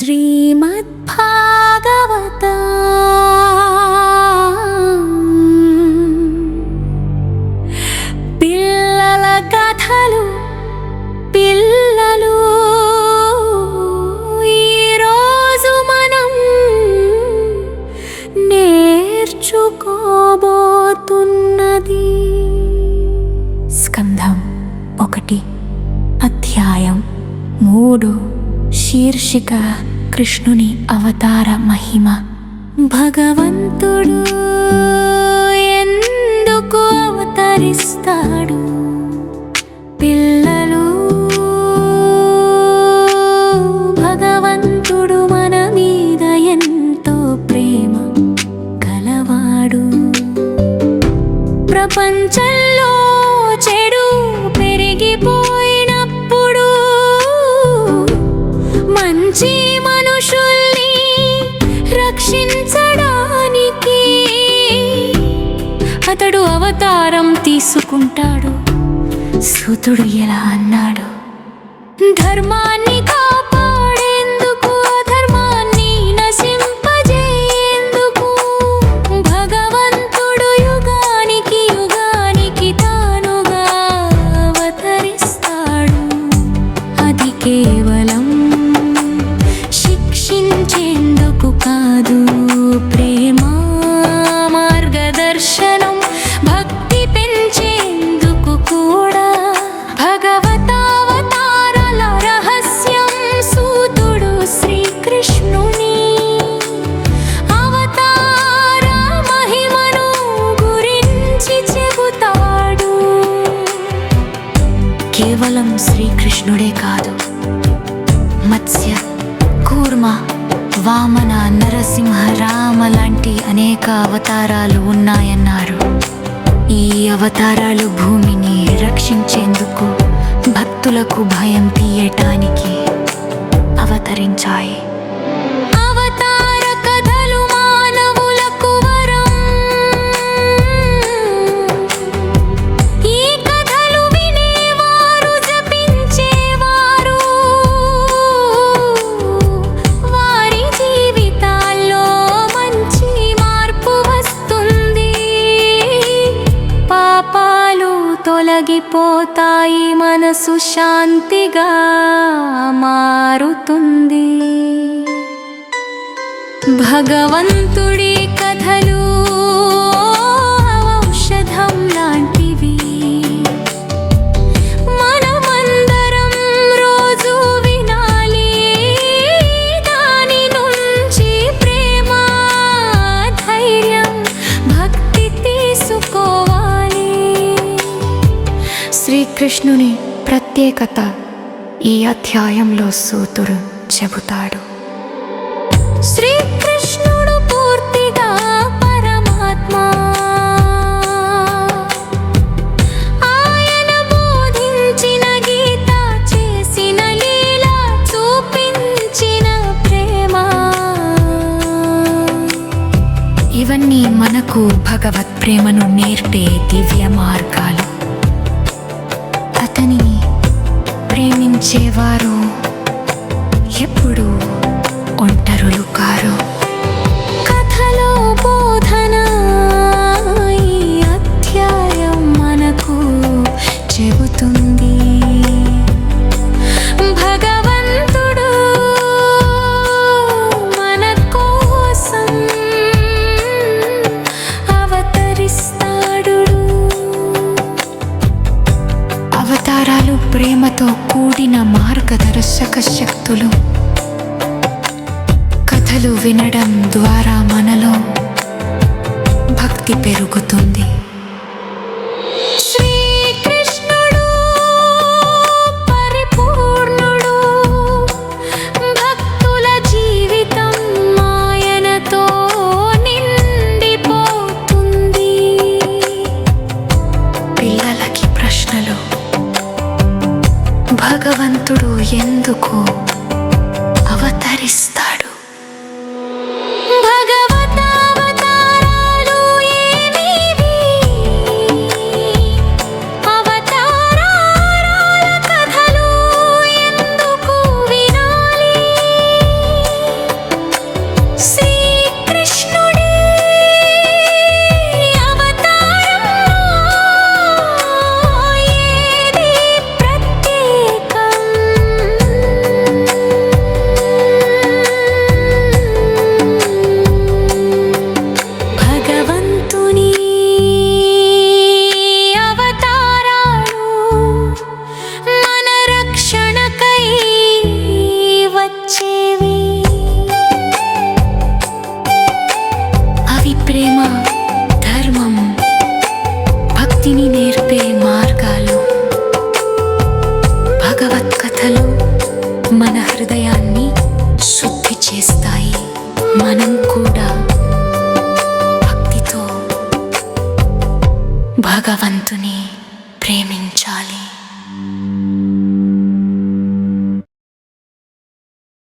శ్రీమద్భాగవత. పిల్లల కథలు పిల్లలు ఈరోజు మనం నేర్చుకోబోతున్నది. స్కంధం ఒకటి అధ్యాయం మూడు శీర్షిక కృష్ణుని అవతార మహిమ. భగవంతుడు ఎందుకు అవతరిస్తాడు? అవతారం తీసుకుంటాడు. సూతుడు ఎలా అన్నాడు? ధర్మాన్ని కా కేవలం శ్రీకృష్ణుడే కాదు. మత్స్య కూర్మ వామన నరసింహ రామ లాంటి అనేక అవతారాలు ఉన్నాయన్నారు. ఈ అవతారాలు భూమిని రక్షించేందుకు భక్తులకు భయం తీయటానికి అవతరించాయి. తొలగిపోతాయి మనసు శాంతిగా మారుతుంది. భగవంతుడి శ్రీకృష్ణుని ప్రత్యేకత ఈ అధ్యాయంలో సూతుడు చెబుతాడు. శ్రీకృష్ణుడు పూర్తిగా పరమాత్మ. ఆయన బోధించిన గీత చేసిన లీల చూపించిన ప్రేమ. ఇవన్నీ మనకు భగవత్ ప్రేమను నేర్పే దివ్య మార్గాలు. ప్రేమించేవారు ఎప్పుడు. ప్రేమతో కూడిన మార్గదర్శక శక్తులు కథలు వినడం ద్వారా మనలో భక్తి పెరుగుతుంది. భగవంతుడు ఎందుకు అవతరిస్తాడు? భక్తిని నేర్పే మార్గాలు. భగవత్ కథలు మన హృదయాన్ని శుద్ధి చేస్తాయి. మనం కూడా భక్తితో భగవంతుని